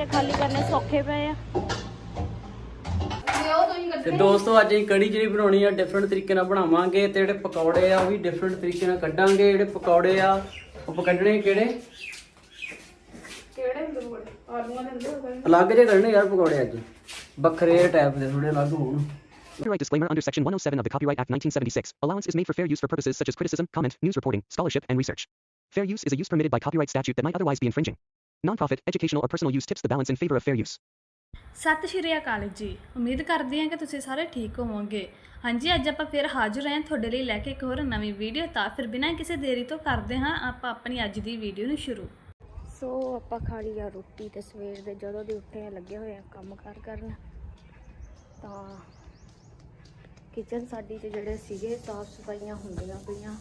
ਕਿਤੇ ਖਾਲੀ ਕਰਨੇ ਸੌਖੇ ਪਏ ਆ ਤੇ ਦੋਸਤੋ ਅੱਜ ਅਸੀਂ ਕੜੀ ਜਿਹੜੀ ਬਣਾਉਣੀ ਆ ਡਿਫਰੈਂਟ ਤਰੀਕੇ ਨਾਲ ਬਣਾਵਾਂਗੇ ਤੇ ਜਿਹੜੇ ਪਕੌੜੇ ਆ ਉਹ ਵੀ ਡਿਫਰੈਂਟ ਤਰੀਕੇ ਨਾਲ ਕੱਢਾਂਗੇ ਜਿਹੜੇ ਪਕੌੜੇ ਆ ਉਹ ਕੱਢਣੇ ਕਿਹੜੇ ਕਿਹੜੇ ਹੁੰਦੇ ਪਕੌੜੇ ਆਲੂਆਂ ਦੇ ਹੁੰਦੇ ਹੋਵੇ ਅਲੱਗ ਜਿਹੇ ਕੱਢਣੇ ਯਾਰ ਪਕੌੜੇ ਅੱਜ ਵੱਖਰੇ ਟਾਈਪ ਦੇ ਥੋੜੇ ਅਲੱਗ ਹੋਣ Copyright disclaimer under Section 107 of the Copyright Act 1976. Allowance is made for fair use for purposes such as criticism, comment, news reporting, scholarship, and research. Fair use is a use permitted by copyright statute that might otherwise be infringing. Nonprofit, educational, or personal use tips the balance in favor of fair use. ਸਤਿ ਸ਼੍ਰੀ ਅਕਾਲ ਜੀ। ਉਮੀਦ ਕਰਦੇ ਹਾਂ ਕਿ ਤੁਸੀਂ ਸਾਰੇ ਠੀਕ ਹੋਵੋਗੇ। ਹਾਂਜੀ ਅੱਜ ਆਪਾਂ ਫਿਰ ਹਾਜ਼ਰ ਹਾਂ ਤੁਹਾਡੇ ਲਈ ਲੈ ਕੇ ਇੱਕ ਹੋਰ ਨਵੀਂ ਵੀਡੀਓ। ਤਾਂ ਫਿਰ ਬਿਨਾਂ ਕਿਸੇ ਦੇਰੀ ਤੋਂ ਕਰਦੇ ਹਾਂ ਆਪਾਂ ਆਪਣੀ ਅੱਜ ਦੀ ਵੀਡੀਓ ਨੂੰ ਸ਼ੁਰੂ। ਸੋ ਆਪਾਂ ਖਾ ਲਈ ਆ ਰੋਟੀ ਤੇ ਸਵੇਰ ਦੇ ਜਦੋਂ ਦੇ ਉੱਠੇ ਆ ਲੱਗੇ ਹੋਏ ਆ ਕੰਮ ਕਾਰ ਕਰਨ। ਤਾਂ ਕਿਚਨ ਸਾਡੀ ਤੇ ਜਿਹੜੇ ਸੀਗੇ ਸਾਫ਼ ਸਫਾਈਆਂ ਹੁੰਦੀਆਂ ਪਈਆਂ।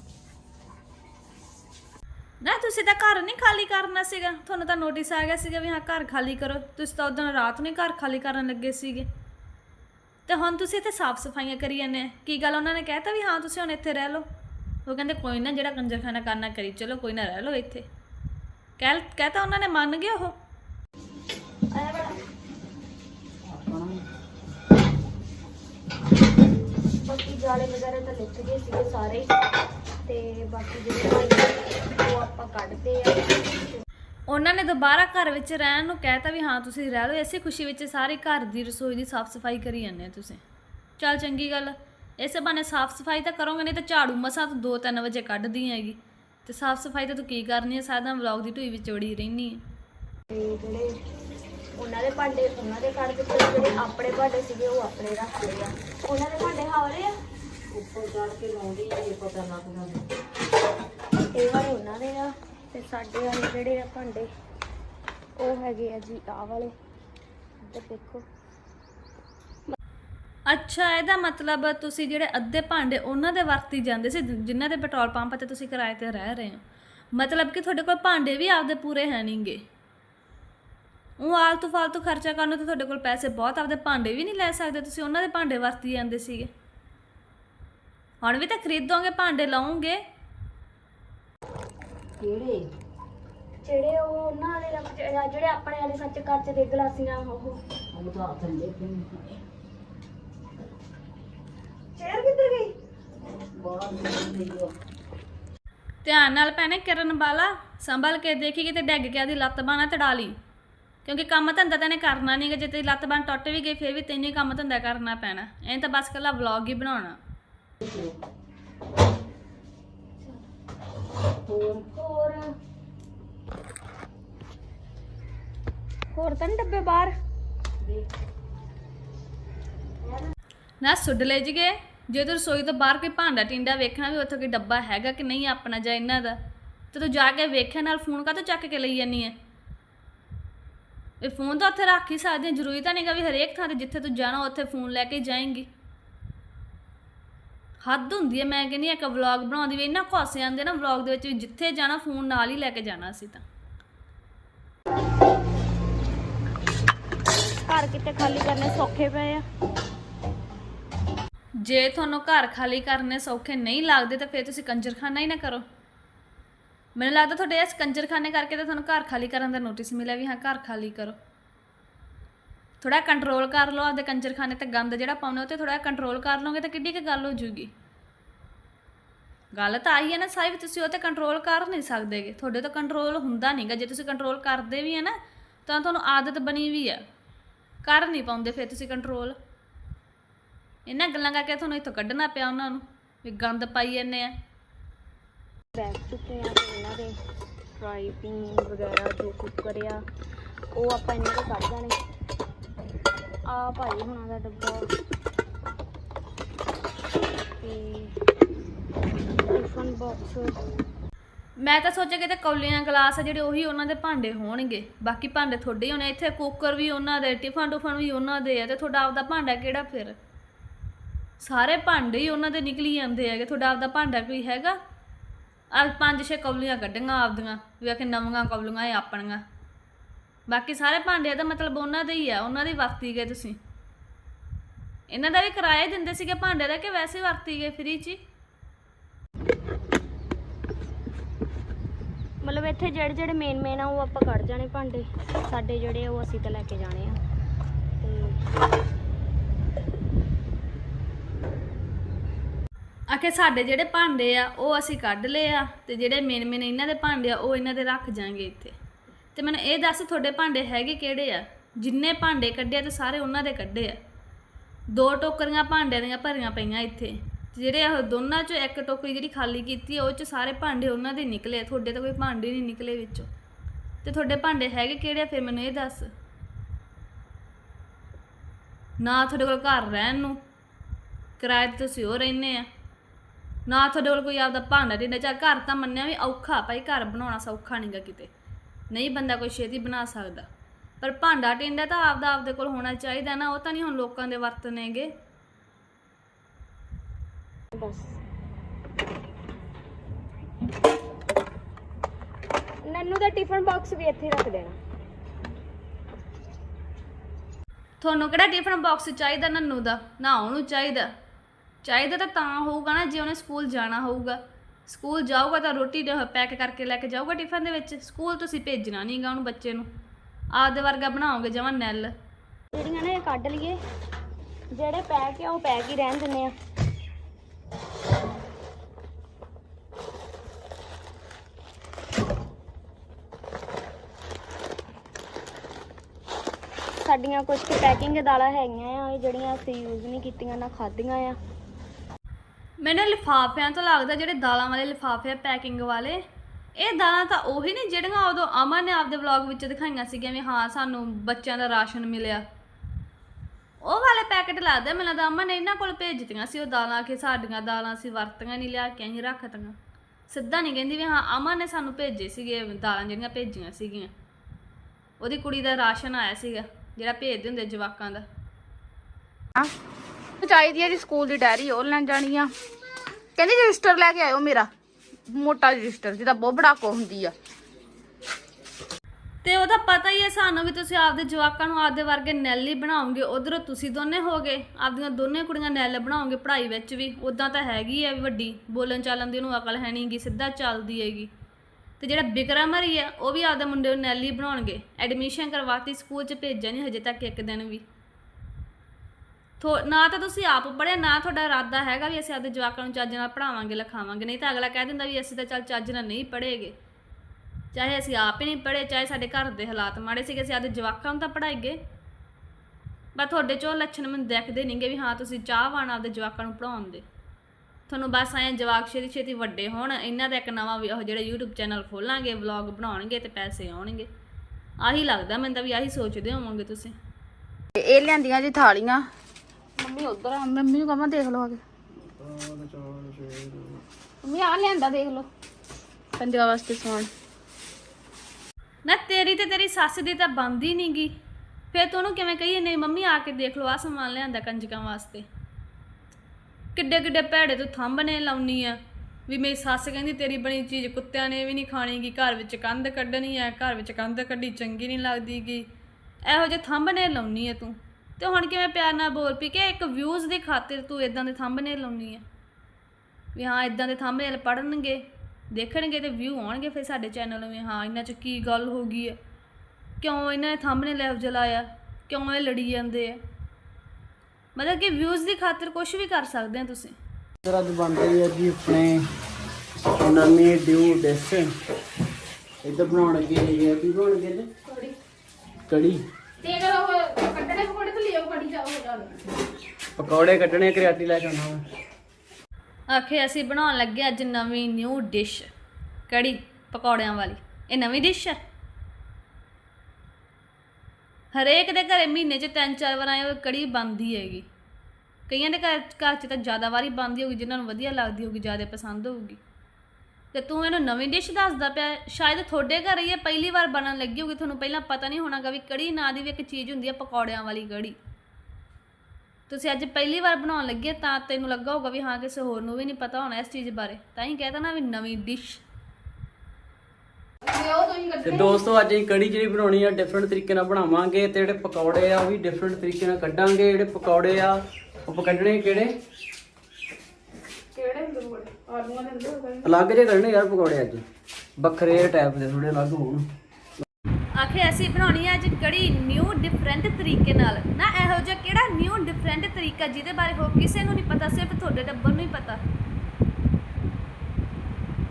ਨਾ, ਤੁਸੀਂ ਤਾਂ ਘਰ ਨਹੀਂ ਖਾਲੀ ਕਰਨਾ ਸੀਗਾ। ਤੁਹਾਨੂੰ ਤਾਂ ਨੋਟਿਸ ਆ ਗਿਆ ਸੀਗਾ ਵੀ ਹਾਂ, ਘਰ ਖਾਲੀ ਕਰੋ। ਤੁਸੀਂ ਤਾਂ ਉਦੋਂ ਰਾਤ ਨੂੰ ਹੀ ਘਰ ਖਾਲੀ ਕਰਨ ਲੱਗੇ ਸੀਗੇ। ਤੇ ਹੁਣ ਤੁਸੀਂ ਇੱਥੇ ਸਾਫ਼ ਸਫਾਈਆਂ ਕਰੀ ਜਾਂਦੇ ਕੀ ਗੱਲ ਉਹਨਾਂ ਨੇ ਕਹਿਤਾ ਵੀ ਹਾਂ, ਤੁਸੀਂ ਹੁਣ ਇੱਥੇ ਰਹਿ ਲਓ। ਉਹ ਕਹਿੰਦੇ, ਕੋਈ ਨਾ, ਜਿਹੜਾ ਕੰਜਰਖਾਨਾ ਕਰਨਾ ਕਰੀ, ਚਲੋ, ਕੋਈ ਨਾ ਰਹਿ ਲਓ ਇੱਥੇ। ਕਹਿ ਕਹਿਤਾ ਉਹਨਾਂ ਨੇ, ਮੰਨ ਗਏ ਉਹ। ਬਾਕੀ ਜਾਲੇ ਵਗੈਰਾ ਤਾਂ ਲਿਖ ਗਏ ਸੀਗੇ ਸਾਰੇ। ਤੇ ਬਾਕੀ ਜਿਹੜੇ ਭਾਈ ਉਹ ਆਪਾਂ ਕੱਢਦੇ ਆ। ਉਹਨਾਂ ਨੇ ਦੁਬਾਰਾ ਘਰ ਵਿੱਚ ਰਹਿਣ ਨੂੰ ਕਹਿਤਾ ਵੀ ਹਾਂ ਤੁਸੀਂ ਰਹਿ ਲਓ। ਇਸੇ ਖੁਸ਼ੀ ਵਿੱਚ ਸਾਰੇ ਘਰ ਦੀ ਰਸੋਈ ਦੀ ਸਾਫ਼ ਸਫ਼ਾਈ ਕਰੀ ਜਾਂਦੇ ਆ ਤੁਸੀਂ। ਚੱਲ ਚੰਗੀ ਗੱਲ। ਇਸੇ ਬਹਾਨੇ ਸਾਫ਼ ਸਫ਼ਾਈ ਤਾਂ ਕਰੋਗੇ ਨਹੀਂ ਤਾਂ ਝਾੜੂ ਮਸਾਂ ਤੂੰ 2-3 ਵਜੇ ਕੱਢਦੀ ਹੈਗੀ। ਤੇ ਸਾਫ਼ ਸਫ਼ਾਈ ਤਾਂ ਤੂੰ ਕੀ ਕਰਨੀ ਹੈ ਸਾਰਾ ਦਿਨ ਵਲੌਗ ਦੀ ਢੂਈ ਵਿੱਚ ਵੜੀ ਰਹਿਣੀ ਹੈ ਤੇ ਜਿਹੜੇ ਉਹਨਾਂ ਦੇ ਭਾਂਡੇ ਉਹਨਾਂ ਦੇ ਕੱਢ ਦਿੱਤੇ ਜਿਹੜੇ ਆਪਣੇ ਭਾਂਡੇ ਸੀਗੇ ਉਹ ਆਪਣੇ ਰੱਖ ਲਏ ਆ। ਉਹਨਾਂ ਦੇ ਭਾਂਡੇ ਹਾਵਰੇ ਆ ਉੱਪਰ ਚੜ ਕੇ ਲਾਉਂਦੀ ਆ ਇਹ ਪਤਾ ਲੱਗਦਾ ਇਹ ਵਾਲੇ ਉਹਨਾਂ ਦੇ ਆ ਤੇ ਸਾਡੇ ਵਾਲੇ ਜਿਹੜੇ ਆ ਭਾਂਡੇ ਉਹ ਹੈਗੇ ਆ ਜੀ ਆਹ ਵਾਲੇ। ਇੱਧਰ ਦੇਖੋ। ਅੱਛਾ ਇਹਦਾ ਮਤਲਬ ਤੁਸੀਂ ਜਿਹੜੇ ਅੱਧੇ ਭਾਂਡੇ ਉਹਨਾਂ ਦੇ ਵਰਤੀ ਜਾਂਦੇ ਸੀ ਜਿਨ੍ਹਾਂ ਦੇ ਪੈਟਰੋਲ ਪੰਪ ਤੇ ਤੁਸੀਂ ਕਿਰਾਏ ਤੇ ਰਹਿ ਰਹੇ ਹੋ? ਮਤਲਬ ਕਿ ਤੁਹਾਡੇ ਕੋਲ ਭਾਂਡੇ ਵੀ ਆਪਦੇ ਪੂਰੇ ਹੈ ਨਹੀਂਗੇ? ਉਹ ਆਲਤੂ ਫਾਲਤੂ ਖਰਚਾ ਕਰਨ ਤਾਂ ਤੁਹਾਡੇ ਕੋਲ ਪੈਸੇ ਬਹੁਤ ਆਪਦੇ ਭਾਂਡੇ ਵੀ ਨਹੀਂ ਲੈ ਸਕਦੇ ਤੁਸੀਂ ਉਹਨਾਂ ਦੇ ਭਾਂਡੇ ਵਰਤੀ ਜਾਂਦੇ ਸੀਗੇ। ਹੁਣ ਵੀ ਤਾਂ ਖਰੀਦੋਗੇ ਭਾਂਡੇ ਲਾਉਂਗੇ ਜਿਹੜੇ ਉਹ ਉਹਨਾਂ ਵਾਲੇ ਰੱਖ- ਜਿਹੜੇ ਆਪਣੇ ਵਾਲੇ ਸੱਚ ਕੱਚ ਦੇ ਗਲਾਸੀਆਂ ਉਹ। ਚੇਅਰ ਕਿੱਧਰ ਗਈ? ਧਿਆਨ ਨਾਲ ਭੈਣੇ ਕਿਰਨ ਵਾਲਾ ਸੰਭਲ ਕੇ ਦੇਖੀ ਕਿਤੇ ਡਿੱਗ ਗਿਆ ਦੀ ਲੱਤ ਬਾਣਾ ਤੜਾ ਲਈ ਕਿਉਂਕਿ ਕੰਮ ਧੰਦਾ ਤਾਂ ਇਹਨੇ ਕਰਨਾ ਨਹੀਂਗਾ ਜੇ ਤੇਰੀ ਲੱਤ ਬਾਂਹ ਟੁੱਟ ਵੀ ਗਈ ਫਿਰ ਵੀ ਤੈਨੂੰ ਹੀ ਕੰਮ ਧੰਦਾ ਕਰਨਾ ਪੈਣਾ। ਐਂ ਤਾਂ ਬਸ ਕੱਲਾ ਵਲੌਗ ਹੀ ਬਣਾਉਣਾ। ਹੋਰ? ਹੋਰ ਤਾਂ ਨੀ ਡੱਬੇ ਬਾਹਰ? ਨਾ ਸੁੱਡ ਲੈ ਜੀਗੇ। ਜੇ ਤੂੰ ਰਸੋਈ ਤੋਂ ਬਾਹਰ ਕੋਈ ਭਾਂਡਾ ਟਿੰਡਾ ਵੇਖਣਾ ਵੀ ਉੱਥੇ ਕੋਈ ਡੱਬਾ ਹੈਗਾ ਕਿ ਨਹੀਂ ਆਪਣਾ ਜਾਂ ਇਹਨਾਂ ਦਾ, ਤੇ ਤੂੰ ਜਾ ਕੇ ਵੇਖਿਆ ਨਾਲ ਫੋਨ ਕਾਹਤੋਂ ਚੱਕ ਕੇ ਲਈ ਜਾਨੀ ਹੈ ਇਹ ਫੋਨ ਤਾਂ ਉੱਥੇ ਰੱਖ ਹੀ ਸਕਦੇ ਆ, ਜ਼ਰੂਰੀ ਤਾਂ ਨਹੀਂਗਾ ਵੀ ਹਰੇਕ ਥਾਂ ਤੇ ਜਿੱਥੇ ਤੂੰ ਜਾਣਾ, ਉੱਥੇ ਫੋਨ ਲੈ ਕੇ ਜਾਏਂਗੀ। ਹੱਦ ਹੁੰਦੀ ਹੈ ਮੈਂ ਕਹਿੰਦੀ ਇੱਕ ਵਲੌਗ ਬਣਾਉਂਦੀ ਵੀ ਇੰਨਾ ਘੁੱਸ ਜਾਂਦੇ ਨਾ ਵਲੌਗ ਦੇ ਵਿੱਚ ਵੀ ਜਿੱਥੇ ਜਾਣਾ ਫੋਨ ਨਾਲ ਹੀ ਲੈ ਕੇ ਜਾਣਾ ਸੀ ਤਾਂ। ਘਰ ਕਿਤੇ ਖਾਲੀ ਕਰਨੇ ਸੌਖੇ ਪਏ ਆ। ਜੇ ਤੁਹਾਨੂੰ ਘਰ ਖਾਲੀ ਕਰਨੇ ਸੌਖੇ ਨਹੀਂ ਲੱਗਦੇ ਤਾਂ ਫਿਰ ਤੁਸੀਂ ਕੰਜਰਖਾਨਾ ਹੀ ਨਾ ਕਰੋ। ਮੈਨੂੰ ਲੱਗਦਾ ਤੁਹਾਡੇ ਇਸ ਕੰਜਰਖਾਨੇ ਕਰਕੇ ਤਾਂ ਤੁਹਾਨੂੰ ਘਰ ਖਾਲੀ ਕਰਨ ਦਾ ਨੋਟਿਸ ਮਿਲਿਆ ਵੀ ਹਾਂ ਘਰ ਖਾਲੀ ਕਰੋ। ਥੋੜਾ ਕੰਟਰੋਲ ਕਰ ਲਓ, ਆਪਦੇ ਕੰਜਰਖਾਨੇ ਤੇ ਗੰਦ ਜਿਹੜਾ ਪਾਉਂਦੇ ਹੋ ਤੇ ਥੋੜਾ ਕੰਟਰੋਲ ਕਰ ਲਓਗੇ ਤਾਂ ਕਿੱਡੀ ਕੁ ਗੱਲ ਹੋ ਜੂਗੀ ਗੱਲ ਤਾਂ ਆਈ ਹੈ ਨਾ ਸਾਰੀ ਵੀ ਤੁਸੀਂ ਉਹ ਤੇ ਕੰਟਰੋਲ ਕਰ ਨਹੀਂ ਸਕਦੇਗੇ। ਤੁਹਾਡੇ ਤੋਂ ਕੰਟਰੋਲ ਹੁੰਦਾ ਨਹੀਂਗਾ ਜੇ ਤੁਸੀਂ ਕੰਟਰੋਲ ਕਰਦੇ ਵੀ ਹੈ ਨਾ, ਤਾਂ ਤੁਹਾਨੂੰ ਆਦਤ ਬਣੀ ਵੀ ਹੈ ਕਰ ਨਹੀਂ ਪਾਉਂਦੇ ਫਿਰ ਤੁਸੀਂ ਕੰਟਰੋਲ ਇਹਨਾਂ ਗੱਲਾਂ ਕਰਕੇ ਤੁਹਾਨੂੰ ਇੱਥੋਂ ਕੱਢਣਾ ਪਿਆ ਉਹਨਾਂ ਨੂੰ, ਵੀ ਗੰਦ ਪਾਈ ਜਾਂਦੇ ਆ। ਬੈਠ ਚੁੱਕੇ ਆ ਇਹਨਾਂ ਦੇ ਫਰਾਈ ਪੈਨ ਵਗੈਰਾ, ਜੋ ਕੁੱਕਰ ਆ, ਉਹ ਆਪਾਂ ਇਹਨਾਂ ਦੇ ਕੱਢ ਜਾਣੇ ਆ ਭਾਈ ਹੁਣਾਂ ਦਾ ਡੱਬਾ। ਤੇ ਟਿਫਨ ਬਾਕਸ ਮੈਂ ਤਾਂ ਸੋਚਿਆ ਕਿਤੇ ਕੌਲੀਆਂ ਗਲਾਸ ਆ ਜਿਹੜੇ ਉਹੀ ਉਹਨਾਂ ਦੇ ਭਾਂਡੇ ਹੋਣਗੇ। ਬਾਕੀ ਭਾਂਡੇ ਤੁਹਾਡੇ ਹੀ ਹੋਣੇ, ਇੱਥੇ ਕੁੱਕਰ ਵੀ ਉਹਨਾਂ ਦੇ ਟਿਫਨ ਟੁਫਨ ਵੀ ਉਹਨਾਂ ਦੇ ਆ ਤੇ ਤੁਹਾਡਾ ਆਪਦਾ ਭਾਂਡਾ ਕਿਹੜਾ ਫਿਰ? ਸਾਰੇ ਭਾਂਡੇ ਹੀ ਉਹਨਾਂ ਦੇ ਨਿਕਲੀ ਜਾਂਦੇ ਹੈਗੇ, ਤੁਹਾਡਾ ਆਪਦਾ ਭਾਂਡਾ ਕੋਈ ਹੈਗਾ? ਆ ਪੰਜ ਛੇ ਕੌਲੀਆਂ ਕੱਢੀਆਂ ਆਪਦੀਆਂ, ਵੀ ਆ ਕਿ ਨਵੀਆਂ ਕੌਲੀਆਂ ਇਹ ਆਪਣੀਆਂ। ਬਾਕੀ ਸਾਰੇ ਭਾਂਡੇ ਦਾ ਮਤਲਬ ਉਹਨਾਂ ਦੇ ਹੀ ਆ ਉਹਨਾਂ ਦੀ ਵਰਤੀ ਗਏ ਤੁਸੀਂ। ਇਹਨਾਂ ਦਾ ਵੀ ਕਿਰਾਇਆ ਹੀ ਦਿੰਦੇ ਸੀਗੇ ਭਾਂਡੇ ਦਾ ਕਿ ਵੈਸੇ ਵਰਤੀ ਗਏ ਫ੍ਰੀ 'ਚ ਹੀ? ਮਤਲਬ ਇੱਥੇ ਜਿਹੜੇ ਜਿਹੜੇ ਮੇਨ ਮੇਨ ਆ ਉਹ ਆਪਾਂ ਕੱਢ ਜਾਣੇ ਭਾਂਡੇ। ਸਾਡੇ ਜਿਹੜੇ ਉਹ ਅਸੀਂ ਤਾਂ ਲੈ ਕੇ ਜਾਣੇ ਆ। ਤੇ ਆਖੇ ਸਾਡੇ ਜਿਹੜੇ ਭਾਂਡੇ ਆ ਉਹ ਅਸੀਂ ਕੱਢ ਲਏ ਆ ਤੇ ਜਿਹੜੇ ਮੇਨ ਮੇਨ ਇਹਨਾਂ ਦੇ ਭਾਂਡੇ ਆ ਉਹ ਇਹਨਾਂ ਦੇ ਰੱਖ ਜਾਾਂਗੇ ਇੱਥੇ। ਤੇ ਮੈਨੂੰ ਇਹ ਦੱਸ ਤੁਹਾਡੇ ਭਾਂਡੇ ਹੈਗੇ ਕਿਹੜੇ ਆ? ਜਿੰਨੇ ਭਾਂਡੇ ਕੱਢੇ ਆ ਤੇ ਸਾਰੇ ਉਹਨਾਂ ਦੇ ਕੱਢੇ ਆ। ਦੋ ਟੋਕਰੀਆਂ ਭਾਂਡਿਆਂ ਦੀਆਂ ਭਰੀਆਂ ਪਈਆਂ ਇੱਥੇ। ਤੇ ਜਿਹੜੇ ਉਹ ਦੋਨਾਂ ਚੋਂ ਇੱਕ ਟੋਕਰੀ ਜਿਹੜੀ ਖਾਲੀ ਕੀਤੀ ਆ, ਉਹ ਚ ਸਾਰੇ ਭਾਂਡੇ ਉਹਨਾਂ ਦੇ ਨਿਕਲੇ ਤੁਹਾਡੇ ਤਾਂ ਕੋਈ ਭਾਂਡੇ ਨਹੀਂ ਨਿਕਲੇ ਵਿੱਚੋਂ। ਤੇ ਤੁਹਾਡੇ ਭਾਂਡੇ ਹੈਗੇ ਕਿਹੜੇ ਆ? ਫਿਰ ਮੈਨੂੰ ਇਹ ਦੱਸ। ਨਾ ਤੁਹਾਡੇ ਕੋਲ ਘਰ ਰਹਿਣ ਨੂੰ। ਕਿਰਾਏ ਤੇ ਤੁਸੀਂ ਉਹ ਰਹਿੰਦੇ ਆ। ਨਾ ਤੁਹਾਡੇ ਕੋਲ ਕੋਈ ਆਪਦਾ ਭਾਂਡਾ ਢਿੰਡਾ ਚਾ ਘਰ ਤਾਂ ਮੰਨਿਆ ਵੀ ਔਖਾ। ਭਾਈ ਘਰ ਬਣਾਉਣਾ ਸੌਖਾ ਨਹੀਂਗਾ ਕਿਤੇ। ਨਹੀਂ ਬੰਦਾ ਕੋਈ ਛੇਤੀ ਬਣਾ ਸਕਦਾ। ਪਰ ਭਾਂਡਾ ਢਿੰਡਾ ਤਾਂ ਆਪਦਾ ਆਪਦੇ ਕੋਲ ਹੋਣਾ ਚਾਹੀਦਾ ਨਾ ਉਹ ਤਾਂ ਨਹੀਂ ਹੁਣ ਲੋਕਾਂ ਦੇ ਵਰਤਨੇਗੇ ਬਸ ਨੰਨੂ ਦਾ ਟਿਫਨ ਬਾਕਸ ਵੀ ਇੱਥੇ ਰੱਖ ਦੇਣਾ। ਤੁਹਾਨੂੰ ਕਿਹੜਾ ਟਿਫਨ ਬਾਕਸ ਚਾਹੀਦਾ ਨੰਨੂ ਦਾ? ਨਾ ਉਹਨੂੰ ਚਾਹੀਦਾ। ਚਾਹੀਦਾ ਤਾਂ ਤਾਂ ਹੋਊਗਾ ਨਾ ਜੇ ਉਹਨੇ ਸਕੂਲ ਜਾਣਾ ਹੋਊਗਾ। ਸਕੂਲ ਜਾਊਗਾ ਤਾਂ ਰੋਟੀ ਪੈਕ ਕਰਕੇ ਲੈ ਕੇ ਜਾਊਗਾ ਟਿਫਨ ਦੇ ਵਿੱਚ। ਸਕੂਲ ਤੁਸੀਂ ਭੇਜਣਾ ਨਹੀਂਗਾ ਉਹਨੂੰ ਬੱਚੇ ਨੂੰ। ਆਪਦੇ ਵਰਗਾ ਬਣਾਓਗੇ ਜਮਾਂ ਨੈਲ। ਜਿਹੜੀਆਂ ਨੇ ਕੱਢ ਲਈਏ। ਜਿਹੜੇ ਪੈਕ ਆ, ਉਹ ਪੈਕ ਹੀ ਰਹਿਣ ਦਿੰਨੇ ਆ। ਸਾਡੀਆਂ ਕੁਝ ਕੁ ਪੈਕਿੰਗ ਦਾਲਾਂ ਹੈਗੀਆਂ ਆ, ਇਹ ਜਿਹੜੀਆਂ ਅਸੀਂ ਯੂਜ਼ ਨਹੀਂ ਕੀਤੀਆਂ, ਨਾ ਖਾਧੀਆਂ ਆ। ਮੈਨੂੰ ਲਿਫਾਫਿਆਂ ਤੋਂ ਲੱਗਦਾ ਜਿਹੜੇ ਦਾਲਾਂ ਵਾਲੇ ਲਿਫਾਫੇ ਆ ਪੈਕਿੰਗ ਵਾਲੇ, ਇਹ ਦਾਲਾਂ ਤਾਂ ਉਹੀ ਨੇ ਜਿਹੜੀਆਂ ਉਦੋਂ ਅਮਨ ਨੇ ਆਪਦੇ ਵਲੌਗ ਵਿੱਚ ਦਿਖਾਈਆਂ ਸੀਗੀਆਂ ਵੀ ਹਾਂ ਸਾਨੂੰ ਬੱਚਿਆਂ ਦਾ ਰਾਸ਼ਨ ਮਿਲਿਆ। ਉਹ ਵਾਲੇ ਪੈਕਟ ਲੱਗਦਾ ਮੈਨੂੰ ਲੱਗਦਾ ਅਮਨ ਨੇ ਇਹਨਾਂ ਕੋਲ ਭੇਜ ਦਿੱਤੀਆਂ ਸੀ, ਉਹ ਦਾਲਾਂ ਕਿ ਸਾਡੀਆਂ ਦਾਲਾਂ ਅਸੀਂ ਵਰਤੀਆਂ ਨਹੀਂ, ਲਿਆ ਕੇ ਅਸੀਂ ਰੱਖਤੀਆਂ ਸਿੱਧਾ ਨਹੀਂ ਕਹਿੰਦੀ ਵੀ ਹਾਂ, ਅਮਨ ਨੇ ਸਾਨੂੰ ਭੇਜੇ ਸੀਗੇ, ਦਾਲਾਂ ਜਿਹੜੀਆਂ ਭੇਜੀਆਂ ਸੀਗੀਆਂ। ਉਹਦੀ ਕੁੜੀ ਦਾ ਰਾਸ਼ਨ ਆਇਆ ਸੀਗਾ, ਜਿਹੜਾ ਭੇਜਦੇ ਹੁੰਦੇ ਜਵਾਕਾਂ ਦਾ। ਚਾਹੀਦੀ ਹੈ ਜੀ ਸਕੂਲ ਦੀ ਡਾਇਰੀ, ਉਹ ਲੈਣ ਜਾਣੀ ਆ। ਕਹਿੰਦੀ ਰਜਿਸਟਰ ਲੈ ਕੇ ਆਇਓ ਮੇਰਾ। ਮੋਟਾ ਰਜਿਸਟਰ, ਜਿਹਦਾ ਬਹੁਤ ਬੜਾ ਕੋ ਹੁੰਦੀ ਆ। ਤੇ ਉਹਦਾ ਪਤਾ ਹੀ ਹੈ, ਸਾਨੂੰ ਵੀ ਤੁਸੀਂ ਆਪਦੇ ਜਵਾਕਾਂ ਨੂੰ ਆਪਦੇ ਵਰਗੇ ਨੈਲ ਹੀ ਬਣਾਓਗੇ। ਉਧਰੋਂ ਤੁਸੀਂ ਦੋਨੇ ਹੋਗੇ, ਆਪਦੀਆਂ ਦੋਨੇ ਕੁੜੀਆਂ ਨੈਲ ਬਣਾਓਗੇ ਪੜ੍ਹਾਈ ਵਿੱਚ ਵੀ। ਉਦਾਂ ਤਾਂ ਹੈਗੀ ਹੈ ਵੱਡੀ, ਬੋਲਣ ਚਾਲਣ ਦੀ ਉਹਨੂੰ ਅਕਲ ਹੈ ਨਹੀਂਗੀ ਸਿੱਧਾ ਚੱਲਦੀ ਹੈਗੀ। ਤੇ ਜਿਹੜਾ ਬਿਕਰਮ ਹਰੀ ਹੈ ਉਹ ਵੀ ਆਪਦੇ ਮੁੰਡੇ ਨੂੰ ਨੈਲ ਹੀ ਬਣਾਉਣਗੇ। ਐਡਮਿਸ਼ਨ ਕਰਵਾਤੀ, ਸਕੂਲ 'ਚ ਭੇਜਿਆ ਨਹੀਂ ਹਜੇ ਤੱਕ ਇੱਕ ਦਿਨ ਵੀ। ਥੋ ਨਾ ਤਾਂ ਤੁਸੀਂ ਆਪ ਪੜ੍ਹਿਆ, ਨਾ ਤੁਹਾਡਾ ਇਰਾਦਾ ਹੈਗਾ ਵੀ ਅਸੀਂ ਆਪਦੇ ਜਵਾਕਾਂ ਨੂੰ ਚੱਜ ਨਾਲ ਪੜ੍ਹਾਵਾਂਗੇ, ਲਿਖਾਵਾਂਗੇ। ਨਹੀਂ ਤਾਂ ਅਗਲਾ ਕਹਿ ਦਿੰਦਾ ਵੀ ਅਸੀਂ ਤਾਂ ਚੱਲ ਚੱਜ ਨਾਲ ਨਹੀਂ ਪੜ੍ਹੇਗੇ। ਚਾਹੇ ਅਸੀਂ ਆਪ ਹੀ ਨਹੀਂ ਪੜ੍ਹੇ, ਚਾਹੇ ਸਾਡੇ ਘਰ ਦੇ ਹਾਲਾਤ ਮਾੜੇ ਸੀਗੇ, ਅਸੀਂ ਆਪਦੇ ਜਵਾਕਾਂ ਨੂੰ ਤਾਂ ਪੜ੍ਹਾਈਏ ਬਸ ਤੁਹਾਡੇ ਚੋਂ ਲੱਛਣ ਮੈਨੂੰ ਦਿਖਦੇ ਨਹੀਂਗੇ ਵੀ ਹਾਂ, ਤੁਸੀਂ ਚਾਹਵਾਨ ਆਪਦੇ ਜਵਾਕਾਂ ਨੂੰ ਪੜਾਉਣ ਦੇ। ਤੁਹਾਨੂੰ ਬਸ ਐਂ ਜਵਾਕ ਛੇਤੀ ਛੇਤੀ ਵੱਡੇ ਹੋਣ, ਇਹਨਾਂ ਦਾ ਇੱਕ ਨਵਾਂ ਵੀ ਉਹ ਜਿਹੜਾ YouTube ਚੈਨਲ ਖੋਲਾਂਗੇ ਵਲੌਗ ਬਣਾਉਣਗੇ ਤੇ ਪੈਸੇ ਆਉਣਗੇ। ਆਹੀ ਲੱਗਦਾ ਮੈਨੂੰ ਤਾਂ ਵੀ ਆਹੀ ਸੋਚਦੇ ਹੋਵੋਗੇ ਤੁਸੀਂ। ਤੇ ਇਹ ਲਿਆਂਦੀਆਂ ਜੀ ਥਾਲੀਆਂ। ਮੰਮੀ ਉਧਰ ਆ, ਮੰਮੀ ਨੂੰ ਕਹਾਂ ਦੇਖ ਲਓ ਆਗੇ ਮੰਮੀ ਆ ਲਿਆਂਦਾ ਦੇਖ ਲਓ। ਪੰਜਾ ਵਾਸਤੇ ਸਮਾਨ। ਨਾ ਤੇਰੀ ਤੇ ਤੇਰੀ ਸੱਸ ਦੀ ਤਾਂ ਬੰਦੀ ਨਹੀਂਗੀ ਫਿਰ ਤੂੰ ਉਹਨੂੰ ਕਿਵੇਂ ਕਹੀਏ, ਨਹੀਂ ਮੰਮੀ ਆ ਕੇ ਦੇਖ ਲਓ ਆ ਸਮਾਨ ਲਿਆਂਦਾ ਕੰਜਕਾਂ ਵਾਸਤੇ। ਕਿੱਡੇ ਕਿੱਡੇ ਭੈੜੇ ਤੂੰ ਥੰਬ ਨੇ ਲਾਉਣੀ ਆ। ਵੀ ਮੇਰੀ ਸੱਸ ਕਹਿੰਦੀ ਤੇਰੀ ਬਣੀ ਚੀਜ਼ ਕੁੱਤਿਆਂ ਨੇ ਵੀ ਨਹੀਂ ਖਾਣੀਗੀ ਘਰ ਵਿੱਚ ਕੰਧ ਕੱਢਣੀ ਆ, ਘਰ ਵਿੱਚ ਕੰਧ ਕੱਢੀ ਚੰਗੀ ਨਹੀਂ ਲੱਗਦੀਗੀ ਇਹੋ ਜਿਹੇ ਥੰਬ ਨੇ ਲਾਉਣੀ ਆ ਤੂੰ। ਤੇ ਹੁਣ ਕਿਵੇਂ ਪਿਆਰ ਨਾਲ ਬੋਲ ਪਈ ਕਿ ਇੱਕ ਵਿਊਜ਼ ਦੀ ਖਾਤਰ ਤੂੰ ਇਦਾਂ ਦੇ ਥੰਬ ਨੇ ਲਾਉਣੀ ਆ? ਵੀ ਹਾਂ ਇਦਾਂ ਦੇ ਥੰਬਨੇਲ ਪੜਨਗੇ ਦੇਖਣਗੇ ਤੇ ਵਿਊ ਆਉਣਗੇ ਫਿਰ ਸਾਡੇ ਚੈਨਲ ਨੂੰ ਵੀ ਹਾਂ ਇਹਨਾਂ 'ਚ ਕੀ ਗੱਲ ਹੋ ਗਈ ਹੈ ਕਿਉਂ ਇਹਨਾਂ ਨੇ ਥੰਬਨੇਲ ਇਹੋ ਜਿਹਾ ਲਾਇਆ? ਕਿਉਂ ਇਹ ਲੜੀ ਜਾਂਦੇ ਆ? ਮਤਲਬ ਕਿ ਵਿਊਜ਼ ਦੀ ਖਾਤਰ ਕੁਝ ਵੀ ਕਰ ਸਕਦੇ ਆ ਤੁਸੀਂ। ਅੱਜ ਬਣ ਰਹੀ ਹੈ ਜੀ ਆਪਣੇ ਨਵੀਂ ਡਿਊ ਡਿਸ਼ ਇੱਧਰ ਬਣਾਉਣ ਲੱਗੇ ਹੈਗੇ ਆ। ਕੀ ਬਣਾਉਣ ਲੱਗੇ ਜੀ ਕੜੀ। ਕੜੀ। ਕੱਢਣੇ ਪਕੌੜੇ ਤੇ ਲਿਓ ਕੜੀ ਜਾਓ ਚੱਲ ਪਕੌੜੇ ਕੱਢਣੇ ਕਰਿਆਟੀ ਲੈ ਕੇ ਆਉਣਾ ਆਖੇ ਅਸੀਂ ਬਣਾਉਣ ਲੱਗੇ ਅੱਜ ਨਵੀਂ ਨਿਊ ਡਿਸ਼ ਕੜੀ ਪਕੌੜਿਆਂ ਵਾਲੀ? ਇਹ ਨਵੀਂ ਡਿਸ਼ ਹੈ? ਹਰੇਕ ਦੇ ਘਰੇ ਮਹੀਨੇ 'ਚ ਤਿੰਨ ਚਾਰ ਵਾਰ ਆਏ ਕੜੀ ਬਣਦੀ ਹੈਗੀ। ਕਈਆਂ ਦੇ ਘਰ ਘਰ 'ਚ ਤਾਂ ਜ਼ਿਆਦਾ ਵਾਰੀ ਬਣਦੀ ਹੋਊਗੀ ਜਿਨ੍ਹਾਂ ਨੂੰ ਵਧੀਆ ਲੱਗਦੀ ਹੋਊਗੀ ਜ਼ਿਆਦਾ ਪਸੰਦ ਹੋਊਗੀ। ਤੇ ਤੂੰ ਇਹਨੂੰ ਨਵੀਂ ਡਿਸ਼ ਦੱਸਦਾ ਪਿਆ ਸ਼ਾਇਦ ਤੁਹਾਡੇ ਘਰ ਹੀ ਇਹ ਪਹਿਲੀ ਵਾਰ ਬਣਨ ਲੱਗੀ ਹੋਊਗੀ। ਤੁਹਾਨੂੰ ਪਹਿਲਾਂ ਪਤਾ ਨਹੀਂ ਹੋਣਾਗਾ ਵੀ ਕੜੀ ਨਾਂ ਦੀ ਵੀ ਇੱਕ ਚੀਜ਼ ਹੁੰਦੀ ਹੈ ਪਕੌੜਿਆਂ ਵਾਲੀ ਕੜੀ। ਤੁਸੀਂ ਅੱਜ ਪਹਿਲੀ ਵਾਰ ਬਣਾਉਣ ਲੱਗੇ ਤਾਂ ਤੈਨੂੰ ਲੱਗਾ ਹੋਊਗਾ ਵੀ ਹਾਂ ਕਿਸੇ ਹੋਰ ਨੂੰ ਵੀ ਨਹੀਂ ਪਤਾ ਹੋਣਾ ਇਸ ਚੀਜ਼ ਬਾਰੇ। ਤਾਂ ਹੀ ਕਹਿਤਾ ਨਾ ਵੀ ਨਵੀਂ ਡਿਸ਼ ਤੁਸੀਂ ਤੇ ਦੋਸਤੋ ਅੱਜ ਅਸੀਂ ਕੜੀ ਜਿਹੜੀ ਬਣਾਉਣੀ ਆ ਡਿਫਰੈਂਟ ਤਰੀਕੇ ਨਾਲ ਬਣਾਵਾਂਗੇ ਤੇ ਜਿਹੜੇ ਪਕੌੜੇ ਆ ਉਹ ਵੀ ਡਿਫਰੈਂਟ ਤਰੀਕੇ ਨਾਲ ਕੱਢਾਂਗੇ। ਜਿਹੜੇ ਪਕੌੜੇ ਆ ਉਹ ਕੱਢਣੇ ਕਿਹੜੇ? ਕਿਹੜੇ ਹੁੰਦੇ ਪਕੌੜੇ? ਆਲੂਆਂ ਦੇ ਅਲੱਗ ਜਿਹੇ ਕੱਢਣੇ ਯਾਰ ਪਕੌੜੇ ਅੱਜ। ਵੱਖਰੇ ਟਾਈਪ ਦੇ ਥੋੜੇ ਅਲੱਗ ਹੋਣ। ਆਖੇ ਅਸੀਂ ਬਣਾਉਣੀ ਹੈ ਅੱਜ ਕੜੀ ਨਿਊ ਡਿਫਰੈਂਟ ਤਰੀਕੇ ਨਾਲ। ਨਾ ਇਹੋ ਜਿਹਾ ਕਿਹੜਾ ਨਿਊ ਡਿਫਰੈਂਟ ਤਰੀਕਾ ਜਿਹਦੇ ਬਾਰੇ ਹੋ ਕਿਸੇ ਨੂੰ ਨਹੀਂ ਪਤਾ ਸਿਰਫ ਤੁਹਾਡੇ ਟੱਬਰ ਨੂੰ ਹੀ ਪਤਾ।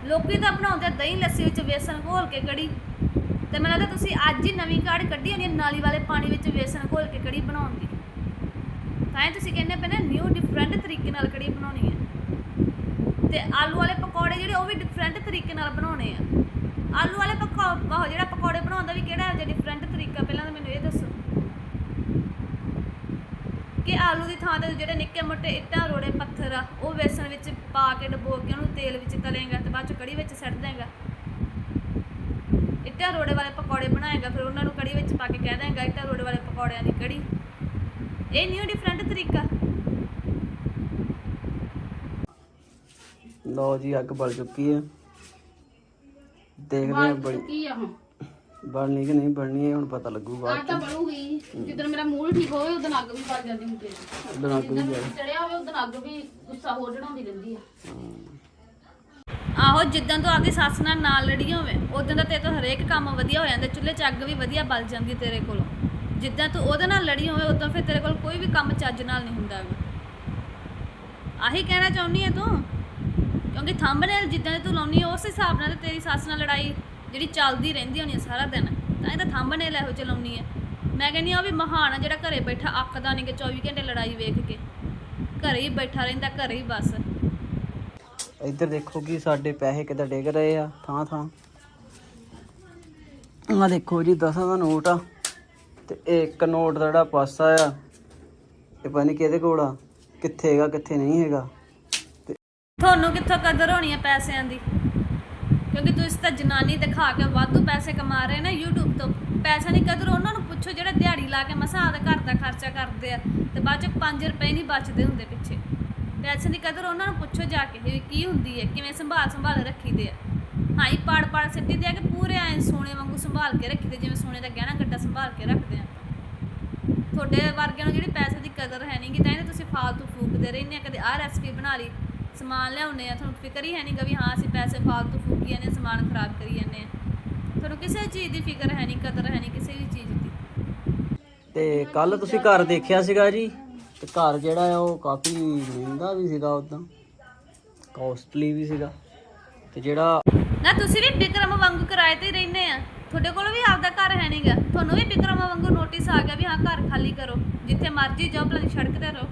ਲੋਕੀ ਤਾਂ ਬਣਾਉਂਦੇ ਆ ਦਹੀਂ ਲੱਸੀ ਵਿੱਚ ਵੇਸਣ ਘੋਲ ਕੇ ਕੜੀ। ਤੇ ਮੈਨੂੰ ਲੱਗਦਾ ਤੁਸੀਂ ਅੱਜ ਹੀ ਨਵੀਂ ਕਾੜ ਕੱਢੀ ਹੋਣੀ ਹੈ ਨਾਲੀ ਵਾਲੇ ਪਾਣੀ ਵਿੱਚ ਵੇਸਣ ਘੋਲ ਕੇ ਕੜੀ ਬਣਾਉਣ ਦੀ। ਤਾਂ ਹੀ ਤੁਸੀਂ ਕਹਿੰਦੇ ਪਏ ਨਾ ਨਿਊ ਡਿਫਰੈਂਟ ਤਰੀਕੇ ਨਾਲ ਕੜੀ ਬਣਾਉਣੀ ਹੈ ਤੇ ਆਲੂ ਵਾਲੇ ਪਕੌੜੇ ਜਿਹੜੇ ਉਹ ਵੀ ਡਿਫਰੈਂਟ ਤਰੀਕੇ ਨਾਲ ਬਣਾਉਣੇ ਆ। ਆਲੂ ਵਾਲੇ ਪਕੌ ਉਹ ਜਿਹੜਾ ਪਕੌੜੇ ਬਣਾਉਣ ਦਾ ਵੀ ਕਿਹੜਾ ਜਿਹਾ ਡਿਫਰੈਂਟ ਤਰੀਕਾ, ਪਹਿਲਾਂ ਤਾਂ ਮੈਨੂੰ ਇਹ ਦੱਸੋ। ਕਿ ਆਲੂ ਦੀ ਥਾਂ ਤੇ ਜਿਹੜੇ ਨਿੱਕੇ ਮੋਟੇ ਇੱਟਾਂ, ਰੋੜੇ, ਪੱਥਰ ਆ, ਉਹ ਵੇਸਣ ਵਿੱਚ ਪਾ ਕੇ ਡਬੋ ਕੇ ਉਹਨੂੰ ਤੇਲ ਵਿੱਚ ਤਲੇਗਾ ਤੇ ਬਾਅਦ ਚ ਕੜੀ ਵਿੱਚ ਸੱਟ ਦੇਗਾ। ਇੱਟਾਂ, ਰੋੜੇ ਵਾਲੇ ਪਕੌੜੇ ਬਣਾਏਗਾ, ਫਿਰ ਉਹਨਾਂ ਨੂੰ ਕੜੀ ਵਿੱਚ ਪਾ ਕੇ ਕਹਿ ਦੇਗਾ, ਇੱਟਾਂ, ਰੋੜੇ ਵਾਲੇ ਪਕੌੜਿਆਂ ਦੀ ਕੜੀ। ਇਹ ਨਿਊ ਡਿਫਰੈਂਟ ਤਰੀਕਾ। ਲਓ ਜੀ ਅੱਗ ਬਲ ਚੁੱਕੀ ਹੈ। ਦੇਖਦੇ ਬਣੀ ਆ ਹੁਣ। ਬਣਨੀ ਕਿ ਨਹੀਂ ਬਣਨੀ ਇਹ ਹੁਣ ਪਤਾ ਲੱਗੂਗਾ ਤਾਂ ਬਣੂਗੀ ਜਿੱਦਣ ਮੇਰਾ ਮੂਡ ਠੀਕ ਹੋਵੇ ਉਦੋਂ ਅੱਗ ਵੀ ਵੱਜ ਜਾਂਦੀ ਹੁੰਦੀ ਹੈ ਉਦੋਂ ਅੱਗ ਵੀ ਜਾਏ ਚੜਿਆ ਹੋਵੇ ਉਦੋਂ ਅੱਗ ਵੀ ਗੁੱਸਾ ਹੋਰ ਚੜਾਉਂਦੀ ਰਹਿੰਦੀ ਆ। ਆਹੋ ਜਿੱਦਾਂ ਤੂੰ ਆਪਦੀ ਸੱਸ ਨਾਲ ਨਾਲ ਲੜੀ ਹੋਵੇ ਉਦੋਂ ਦਾ ਤੇਰੇ ਤੋਂ ਹਰੇਕ ਕੰਮ ਵਧੀਆ ਹੋ ਜਾਂਦਾ ਚੁੱਲ੍ਹੇ 'ਚ ਅੱਗ ਵੀ ਵਧੀਆ ਬਲ ਜਾਂਦੀ ਤੇਰੇ ਕੋਲੋਂ। ਜਿੱਦਾਂ ਤੂੰ ਉਹਦੇ ਨਾਲ ਲੜੀ ਹੋਵੇ ਉਦੋਂ ਫਿਰ ਤੇਰੇ ਕੋਲ ਕੋਈ ਵੀ ਕੰਮ ਚੱਜ ਨਾਲ ਨਹੀਂ ਹੁੰਦਾ ਗਾ ਆਹੀ ਕਹਿਣਾ ਚਾਹੁੰਦੀ ਹੈ ਤੂੰ? ਕਿਉਂਕਿ ਥੰਬਨੇਲ ਜਿੱਦਾਂ ਦੇ ਤੂੰ ਲਾਉਣੀ ਉਸ ਹਿਸਾਬ ਨਾਲ ਤੇ ਤੇਰੀ ਸੱਸ ਨਾਲ ਲੜਾਈ ਜਿਹੜੀ ਚੱਲਦੀ ਰਹਿੰਦੀ ਹੋਣੀ ਹੈ ਸਾਰਾ ਦਿਨ, ਤਾਂ ਇਹ ਤਾਂ ਥੰਬਨੇਲ ਇਹੋ ਜਿਹੀ ਲਾਉਣੀ ਹੈ ਮੈਂ ਕਹਿੰਦੀ ਹਾਂ ਉਹ ਵੀ ਮਹਾਨ ਆ, ਜਿਹੜਾ ਘਰੇ ਬੈਠਾ ਅੱਕਦਾ ਨਹੀਂ ਕਿ 24 ਘੰਟੇ ਲੜਾਈ ਵੇਖ ਕੇ, ਘਰੇ ਹੀ ਬੈਠਾ ਰਹਿੰਦਾ, ਘਰੇ ਹੀ ਬਸ। ਇੱਧਰ ਦੇਖੋ ਕਿ ਸਾਡੇ ਪੈਸੇ ਕਿੱਦਾਂ ਡਿੱਗ ਰਹੇ ਆ, ਥਾਂ ਥਾਂ। ਆ ਦੇਖੋ ਜੀ, ਦਸਾਂ ਦਾ ਨੋਟ ਆ, ਤੇ ਇਹ ਇੱਕ ਨੋਟ ਦਾ ਜਿਹੜਾ ਪਾਸਾ ਆ, ਇਹ ਪਤਾ ਨਹੀਂ ਕਿਹਦੇ ਕੋਲ ਆ, ਕਿੱਥੇ ਹੈਗਾ, ਕਿੱਥੇ ਨਹੀਂ ਹੈਗਾ। ਤੁਹਾਨੂੰ ਕਿੱਥੋਂ ਕਦਰ ਹੋਣੀ ਹੈ ਪੈਸਿਆਂ ਦੀ? ਕਿਉਂਕਿ ਤੁਸੀਂ ਤਾਂ ਜਨਾਨੀ ਦਿਖਾ ਕੇ ਵਾਧੂ ਪੈਸੇ ਕਮਾ ਰਹੇ ਨਾ YouTube ਤੋਂ। ਪੈਸਿਆਂ ਦੀ ਕਦਰ ਉਹਨਾਂ ਨੂੰ ਪੁੱਛੋ ਜਿਹੜਾ ਦਿਹਾੜੀ ਲਾ ਕੇ ਮਸਾਂ ਆਪਦਾ ਘਰ ਦਾ ਖਰਚਾ ਕਰਦੇ ਆ ਤੇ ਬਾਅਦ ਚ 5 ਰੁਪਏ ਨਹੀਂ ਬਚਦੇ ਹੁੰਦੇ ਪਿੱਛੇ। ਪੈਸਿਆਂ ਦੀ ਕਦਰ ਉਹਨਾਂ ਨੂੰ ਪੁੱਛੋ ਜਾ ਕੇ ਕੀ ਹੁੰਦੀ ਹੈ, ਕਿਵੇਂ ਸੰਭਾਲ ਸੰਭਾਲ ਰੱਖੀਦੇ ਆ। ਹਾਂ ਹੀ ਪਾੜ ਪਾੜ ਸਿੱਟੀ ਦੇ ਆ ਕਿ ਪੂਰੇ ਐ ਸੋਨੇ ਵਾਂਗੂ ਸੰਭਾਲ ਕੇ ਰੱਖੀਦੇ, ਜਿਵੇਂ ਸੋਨੇ ਦਾ ਗਹਿਣਾ ਗੱਡਾ ਸੰਭਾਲ ਕੇ ਰੱਖਦੇ ਆ ਤੁਹਾਡੇ ਵਰਗਿਆਂ ਨੂੰ ਜਿਹੜੀ ਪੈਸੇ ਦੀ ਕਦਰ ਹੈ ਨਹੀਂਗੀ ਤਾਂ ਇਹ ਤੁਸੀਂ ਫਾਲਤੂ ਫੂਕਦੇ ਰਹਿੰਦੇ ਆ, ਕਦੇ ਆਹ ਰੈਸਪੀ ਬਣਾ ਲਈ ਸਮਾਨ ਲਿਆਉਨੇ ਆ ਤੁਹਾਨੂੰ ਫਿਕਰ ਹੀ ਹੈ ਨਹੀਂਗਾ ਵੀ ਹਾਂ ਅਸੀਂ ਪੈਸੇ ਫਾਲਤੂ ਫੂਕੀ ਜਾਂਦੇ ਹਾਂ, ਸਮਾਨ ਖਰਾਬ ਕਰੀ ਜਾਂਦੇ ਆ ਤੁਹਾਨੂੰ ਕਿਸੇ ਚੀਜ਼ ਦੀ ਫਿਕਰ ਹੈ ਨਹੀਂ ਕਦਰ ਹੈ ਨਹੀਂ ਕਿਸੇ ਵੀ ਚੀਜ਼ ਦੀ। ਤੇ ਕੱਲ ਤੁਸੀਂ ਘਰ ਦੇਖਿਆ ਸੀਗਾ ਜੀ? ਤੇ ਘਰ ਜਿਹੜਾ ਆ ਉਹ ਕਾਫੀ ਮਹਿੰਗਾ ਵੀ ਸੀਗਾ ਉਦਾਂ ਕਾਸਟਲੀ ਵੀ ਸੀਗਾ। ਤੇ ਜਿਹੜਾ ਨਾ ਤੁਸੀਂ ਵੀ ਵਿਕਰਮ ਵਾਂਗੂ ਕਿਰਾਏ ਤੇ ਹੀ ਰਹਿੰਦੇ ਆ। ਤੁਹਾਡੇ ਕੋਲ ਵੀ ਆਪਦਾ ਘਰ ਹੈ ਨਹੀਂਗਾ ਤੁਹਾਨੂੰ ਵੀ ਵਿਕਰਮ ਵਾਂਗੂ ਨੋਟਿਸ ਆ ਗਿਆ ਵੀ ਹਾਂ ਘਰ ਖਾਲੀ ਕਰੋ ਜਿੱਥੇ ਮਰਜ਼ੀ ਜਾਓ ਭਲਾ ਸੜਕ ਤੇ ਰਹੋ।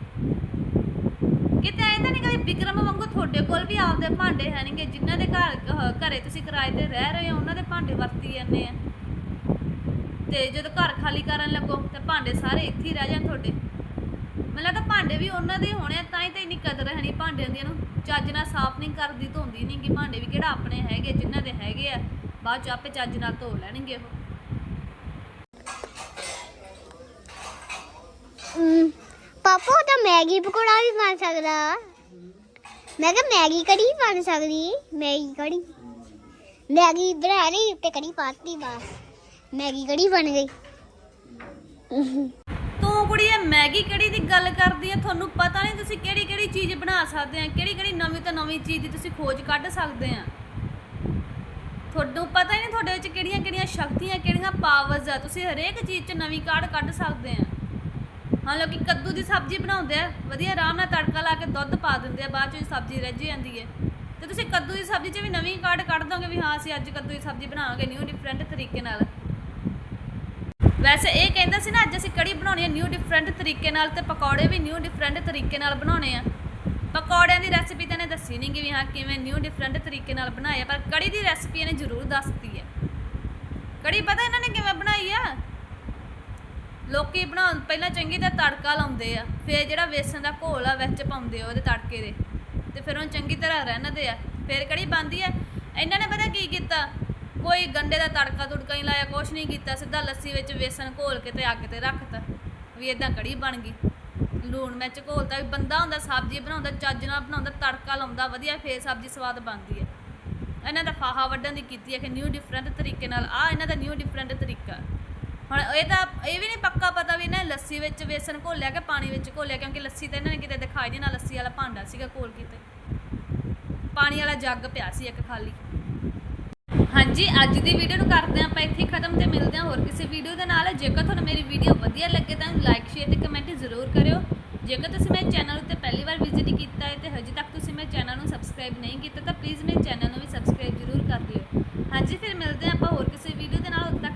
ਕਿਤੇ ਐਂ ਤਾਂ ਨਹੀਂ ਕਿ ਵਿਕਰਮ ਵਾਂਗੂ ਤੁਹਾਡੇ ਕੋਲ ਵੀ ਆਪਦੇ ਭਾਂਡੇ ਹੈ ਜਿਨ੍ਹਾਂ ਦੇ ਘਰ ਅਹ ਘਰੇ ਤੁਸੀਂ ਕਿਰਾਏ ਤੇ ਰਹਿ ਰਹੇ ਹੋ ਉਹਨਾਂ ਦੇ ਭਾਂਡੇ ਵਰਤੀ ਜਾਂਦੇ ਆ। ਤੇ ਜਦੋਂ ਘਰ ਖਾਲੀ ਕਰਨ ਲੱਗੋ ਤੇ ਭਾਂਡੇ ਸਾਰੇ ਇੱਥੇ ਹੀ ਰਹਿ ਜਾਣ ਤੁਹਾਡੇ। ਮੈਨੂੰ ਲੱਗਦਾ ਭਾਂਡੇ ਵੀ ਉਹਨਾਂ ਦੇ ਹੋਣੇ ਆ ਤਾਂ ਹੀ ਤਾਂ ਇੰਨੀ ਕਦਰ ਹੈ ਨਹੀਂ ਭਾਂਡਿਆਂ ਦੀ ਨੂੰ ਚੱਜ ਨਾਲ ਸਾਫ਼ ਨਹੀਂ ਕਰਦੀ ਧੋਂਦੀ ਨਹੀਂ ਕਿ ਭਾਂਡੇ ਵੀ ਕਿਹੜਾ ਆਪਣੇ ਹੈਗੇ ਜਿਨ੍ਹਾਂ ਦੇ ਹੈਗੇ ਆ ਬਾਅਦ ਚ ਆਪੇ ਚੱਜ ਨਾਲ ਧੋ ਲੈਣਗੇ ਉਹ। ਹਮ, ਪਾਪਾ ਉਹ ਤਾਂ ਮੈਗੀ ਪਕੌੜਾ ਵੀ ਬਣ ਸਕਦਾ। ਮੈਂ ਕਿਹਾ, ਮੈਗੀ ਕੜੀ ਬਣ ਸਕਦੀ? ਮੈਗੀ ਕੜੀ। ਮੈਗੀ ਬਣਾ ਲਈ ਤੇ ਕੜੀ ਪਾਤੀ ਬਸ। ਮੈਗੀ ਕੜੀ ਬਣ ਗਈ। ਤੂੰ ਕੁੜੀਏ, ਮੈਗੀ ਕਿਹੜੀ ਦੀ ਗੱਲ ਕਰਦੀ ਐ ਤੁਹਾਨੂੰ ਪਤਾ ਨਹੀਂ ਤੁਸੀਂ ਕਿਹੜੀ ਕਿਹੜੀ ਚੀਜ਼ ਬਣਾ ਸਕਦੇ ਆ, ਕਿਹੜੀ ਕਿਹੜੀ ਨਵੀਂ ਤੋਂ ਨਵੀਂ ਚੀਜ਼ ਦੀ ਤੁਸੀਂ ਖੋਜ ਕੱਢ ਸਕਦੇ ਆ। ਤੁਹਾਨੂੰ ਪਤਾ ਹੀ ਨਹੀਂ ਤੁਹਾਡੇ ਵਿੱਚ ਕਿਹੜੀਆਂ ਕਿਹੜੀਆਂ ਸ਼ਕਤੀਆਂ, ਕਿਹੜੀਆਂ ਪਾਵਰਸ ਆ। ਤੁਸੀਂ ਹਰੇਕ ਚੀਜ਼ 'ਚ ਨਵੀਂ ਕਾਢ ਕੱਢ ਸਕਦੇ ਆ। ਹਾਂ, ਲੋਕੀ ਕੱਦੂ ਦੀ ਸਬਜ਼ੀ ਬਣਾਉਂਦੇ ਆ। ਵਧੀਆ, ਆਰਾਮ ਨਾਲ ਤੜਕਾ ਲਾ ਕੇ ਦੁੱਧ ਪਾ ਦਿੰਦੇ ਆ, ਬਾਅਦ 'ਚ ਸਬਜ਼ੀ ਰਹਿ ਜਾਂਦੀ ਹੈ ਤੇ ਤੁਸੀਂ ਕੱਦੂ ਦੀ ਸਬਜ਼ੀ 'ਚ ਵੀ ਨਵੀਂ ਕਾਢ ਕੱਢ ਦੋਗੇ ਵੀ ਹਾਂ, ਅਸੀਂ ਅੱਜ ਕੱਦੂ ਦੀ ਸਬਜ਼ੀ ਬਣਾਵਾਂਗੇ ਨਿਊ ਡਿਫਰੈਂਟ ਤਰੀਕੇ ਨਾਲ। ਵੈਸੇ ਇਹ ਕਹਿੰਦਾ ਸੀ ਨਾ, ਅੱਜ ਅਸੀਂ ਕੜੀ ਬਣਾਉਣੀ ਹੈ ਨਿਊ ਡਿਫਰੈਂਟ ਤਰੀਕੇ ਨਾਲ ਤੇ ਪਕੌੜੇ ਵੀ ਨਿਊ ਡਿਫਰੈਂਟ ਤਰੀਕੇ ਨਾਲ ਬਣਾਉਣੇ ਆ। ਪਕੌੜਿਆਂ ਦੀ ਰੈਸਿਪੀ ਤਾਂ ਇਹਨੇ ਦੱਸੀ ਨਹੀਂ ਕਿ ਵੀ ਹਾਂ, ਕਿਵੇਂ ਨਿਊ ਡਿਫਰੈਂਟ ਤਰੀਕੇ ਨਾਲ ਬਣਾਏ ਆ, ਪਰ ਕੜੀ ਦੀ ਰੈਸਿਪੀ ਇਹਨੇ ਜ਼ਰੂਰ ਦੱਸਤੀ ਹੈ ਕੜੀ ਪਤਾ ਇਹਨਾਂ ਨੇ ਕਿਵੇਂ ਬਣਾਈ ਆ? ਲੋਕੀ ਬਣਾਉਣ, ਪਹਿਲਾਂ ਚੰਗੀ ਤਰ੍ਹਾਂ ਤੜਕਾ ਲਾਉਂਦੇ ਆ, ਫਿਰ ਜਿਹੜਾ ਵੇਸਣ ਦਾ ਘੋਲ ਆ, ਵਿੱਚ ਪਾਉਂਦੇ ਆ ਉਹਦੇ ਤੜਕੇ ਦੇ, ਤੇ ਫਿਰ ਉਹਨੂੰ ਚੰਗੀ ਤਰ੍ਹਾਂ ਰਹਿਣਦੇ ਆ, ਫਿਰ ਕੜੀ ਬਣਦੀ ਆ। ਇਹਨਾਂ ਨੇ ਪਤਾ ਕੀ ਕੀਤਾ? ਕੋਈ ਗੰਡੇ ਦਾ ਤੜਕਾ ਤੁੜਕਾ ਨਹੀਂ ਲਾਇਆ, ਕੁਛ ਨਹੀਂ ਕੀਤਾ, ਸਿੱਧਾ ਲੱਸੀ ਵਿੱਚ ਵੇਸਣ ਘੋਲ ਕੇ ਤੇ ਅੱਗ ਤੇ ਰੱਖਤਾ, ਵੀ ਇਦਾਂ ਕੜੀ ਬਣ ਗਈ। ਲੂਣ ਮਿਰਚ ਘੋਲਤਾ, ਵੀ ਬੰਦਾ ਹੁੰਦਾ ਸਬਜ਼ੀ ਬਣਾਉਂਦਾ, ਚੱਜ ਨਾਲ ਬਣਾਉਂਦਾ, ਤੜਕਾ ਲਾਉਂਦਾ, ਵਧੀਆ, ਫੇਰ ਸਬਜ਼ੀ ਸਵਾਦ ਬਣਦੀ ਹੈ ਇਹਨਾਂ ਦਾ ਫਾਹਾ ਵੱਢਣ ਦੀ ਕੀਤੀ ਹੈ ਕਿ ਨਿਊ ਡਿਫਰੈਂਟ ਤਰੀਕੇ ਨਾਲ ਆ ਇਹਨਾਂ ਦਾ ਨਿਊ ਡਿਫਰੈਂਟ ਤਰੀਕਾ। ਹੁਣ ਇਹ ਤਾਂ ਇਹ ਵੀ ਨਹੀਂ ਪੱਕਾ ਪਤਾ ਵੀ ਇਹਨਾਂ ਨੇ ਲੱਸੀ ਵਿੱਚ ਵੇਸਣ ਘੋਲਿਆ ਕਿ ਪਾਣੀ ਵਿੱਚ ਘੋਲਿਆ, ਕਿਉਂਕਿ ਲੱਸੀ ਤਾਂ ਇਹਨਾਂ ਨੇ ਕਿਤੇ ਦਿਖਾਈ ਨਹੀਂ ਨਾ, ਲੱਸੀ ਵਾਲਾ ਭਾਂਡਾ ਸੀਗਾ ਘੋਲ ਕਿਤੇ ਪਾਣੀ ਵਾਲਾ ਜੱਗ ਪਿਆ ਸੀ ਇੱਕ ਖਾਲੀ। ਹਾਂਜੀ, ਅੱਜ ਦੀ ਵੀਡੀਓ ਨੂੰ ਕਰਦੇ ਹਾਂ ਆਪਾਂ ਇੱਥੇ ਖਤਮ ਤੇ ਮਿਲਦੇ ਹਾਂ ਹੋਰ ਕਿਸੇ ਵੀਡੀਓ ਦੇ ਨਾਲ। ਜੇਕਰ ਤੁਹਾਨੂੰ ਮੇਰੀ ਵੀਡੀਓ ਵਧੀਆ ਲੱਗੇ ਤਾਂ ਲਾਈਕ ਸ਼ੇਅਰ ਤੇ ਕਮੈਂਟ ਜ਼ਰੂਰ ਕਰਿਓ। ਜੇਕਰ ਤੁਸੀਂ ਮੇਰੇ ਚੈਨਲ ਉੱਤੇ ਪਹਿਲੀ ਵਾਰ ਵਿਜ਼ਿਟ ਕੀਤਾ ਹੈ ਤੇ ਹਜੇ ਤੱਕ ਤੁਸੀਂ ਮੇਰੇ ਚੈਨਲ ਨੂੰ ਸਬਸਕ੍ਰਾਈਬ ਨਹੀਂ ਕੀਤਾ ਤਾਂ ਪਲੀਜ਼ ਮੇਰੇ ਚੈਨਲ ਨੂੰ ਵੀ ਸਬਸਕ੍ਰਾਈਬ ਜ਼ਰੂਰ ਕਰ ਦਿਓ। ਹਾਂਜੀ, ਫਿਰ ਮਿਲਦੇ ਹਾਂ ਆਪਾਂ ਹੋਰ ਕਿਸੇ ਵੀਡੀਓ ਦੇ ਨਾਲ ਤੱਕ